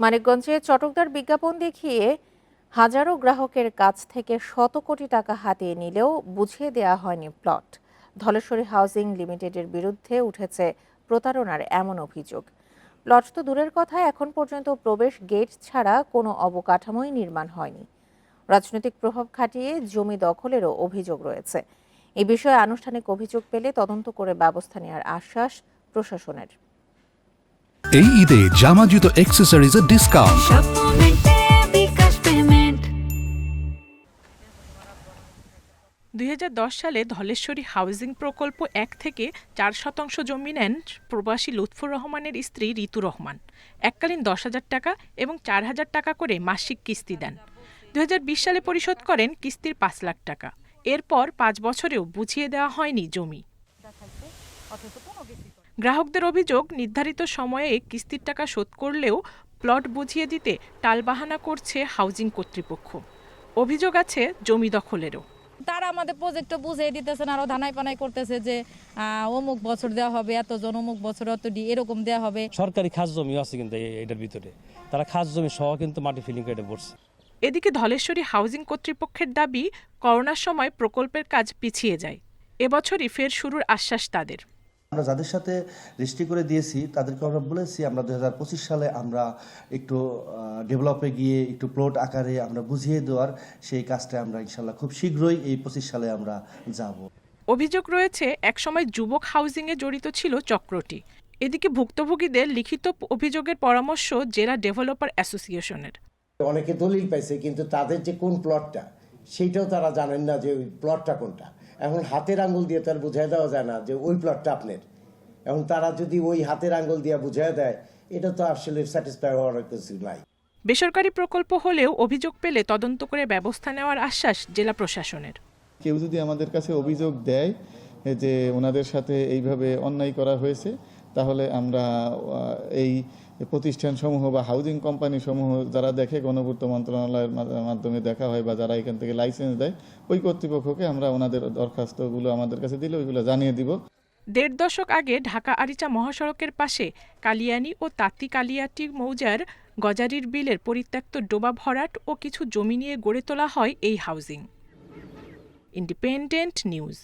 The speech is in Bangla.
মানিকগঞ্জে চটকদার বিজ্ঞাপন দেখিয়ে হাজারো গ্রাহকের কাছ থেকে শত কোটি টাকা হাতিয়ে নিলেও বুঝিয়ে দেওয়া হয়নি প্লট। ধলেশ্বরী হাউজিং লিমিটেডের বিরুদ্ধে উঠেছে প্রতারণার এমন অভিযোগ। প্লট তো দূরের কথা, এখন পর্যন্ত প্রবেশ গেট ছাড়া কোনো অবকাঠামোই নির্মাণ হয়নি। রাজনৈতিক প্রভাব খাটিয়ে জমি দখলেরও অভিযোগ রয়েছে। এ বিষয়ে আনুষ্ঠানিক অভিযোগ পেলে তদন্ত করে ব্যবস্থা নেওয়ার আশ্বাস প্রশাসনের। এই ঈদে জামা জুতো অ্যাক্সেসরিজের ডিসকাউন্ট দুই সালে ধলেশ্বরী হাউজিং প্রকল্প এক থেকে চার শতাংশ জমি নেন প্রবাসী লুৎফুর রহমানের স্ত্রী ঋতু রহমান। এককালীন দশ হাজার টাকা এবং চার হাজার টাকা করে মাসিক কিস্তি দেন। দুই হাজার বিশ সালে পরিশোধ করেন কিস্তির পাঁচ লাখ টাকা। এরপর পাঁচ বছরেও বুঝিয়ে দেওয়া হয়নি জমি। গ্রাহকদের অভিযোগ নির্ধারিত সময়ে কিস্তির টাকা শোধ করলেও প্লট বুঝিয়ে দিতে টালবাহানা করছে হাউজিং কর্তৃপক্ষ। অভিযোগ আছে জমি দখলেরও। তারা আমাদের প্রজেক্টটা বুঝিয়ে দিতেছে না আরও ধানাই পানাই করতেছে যে অমুক বছর দেওয়া হবে এতজন অমুক বছর অত ডি এরকম দেওয়া হবে। সরকারি খাস জমিও আছে কিন্তু এটার ভিতরে। তারা খাস জমি সহ কিন্তু মাটি ফিলিং করে পড়ছে এদিকে ধলেশ্বরী হাউজিং কর্তৃপক্ষের দাবি করোনার সময় প্রকল্পের কাজ পিছিয়ে যায়। এবছরই ফের শুরুর আশ্বাস তাদের। আমরা যাদের সাথে রেজিস্ট্রি করে দিয়েছি তাদেরকে আমরা বলেছি আমরা দু সালে আমরা একটু ডেভেলপে গিয়ে একটু প্লট আকারে আমরা বুঝিয়ে দেওয়ার সেই কাজটা আমরা ইনশাল্লাহ খুব শীঘ্রই এই পঁচিশ সালে আমরা যাব। অভিযোগ রয়েছে একসময় যুবক হাউজিংয়ে জড়িত ছিল চক্রটি। এদিকে ভুক্তভোগীদের লিখিত অভিযোগের পরামর্শ জেলা ডেভেলপার অ্যাসোসিয়েশনের। অনেকে দলিল পাইছে কিন্তু তাদের যে কোন প্লটটা সেইটাও তারা জানেন না যে ওই প্লটটা কোনটা। এখন হাতের আঙ্গুল দিয়ে তার বুঝাই দেওয়া যায় না যে ওই প্লটটা আপনার। এখন তারা যদি ওই হাতের আঙ্গুল দিয়ে বুঝাই দেয় এটা তো আসলে স্যাটিসফাই হওয়ার কিছু নাই। বেসরকারি প্রকল্প হলেও অভিযোগ পেলে তদন্ত করে ব্যবস্থা নেওয়ার আশ্বাস জেলা প্রশাসনের। কেউ যদি আমাদের কাছে অভিযোগ দেয় যে ওনাদের সাথে এইভাবে অন্যায় করা হয়েছে তাহলে আমরা এই প্রতিষ্ঠানসমূহ বা হাউজিং কোম্পানি সমূহ যারা দেখে গণপূর্ত মন্ত্রণালয়ের মাধ্যমে দেখা হয় বা যারা এখান থেকে লাইসেন্স দেয়, ওই কর্তৃপক্ষকে আমরা ওনাদের দরখাস্তগুলো আমাদের কাছে দিলে ওইগুলো জানিয়ে দিব। দেড় দশক আগে ঢাকা আরিচা মহাসড়কের পাশে কালিয়ানি ও তাঁতি কালিয়াটি মৌজার গজারির বিলের পরিত্যক্ত ডোবা ভরাট ও কিছু জমি নিয়ে গড়ে তোলা হয় এই হাউজিং ইন্ডিপেন্ডেন্ট নিউজ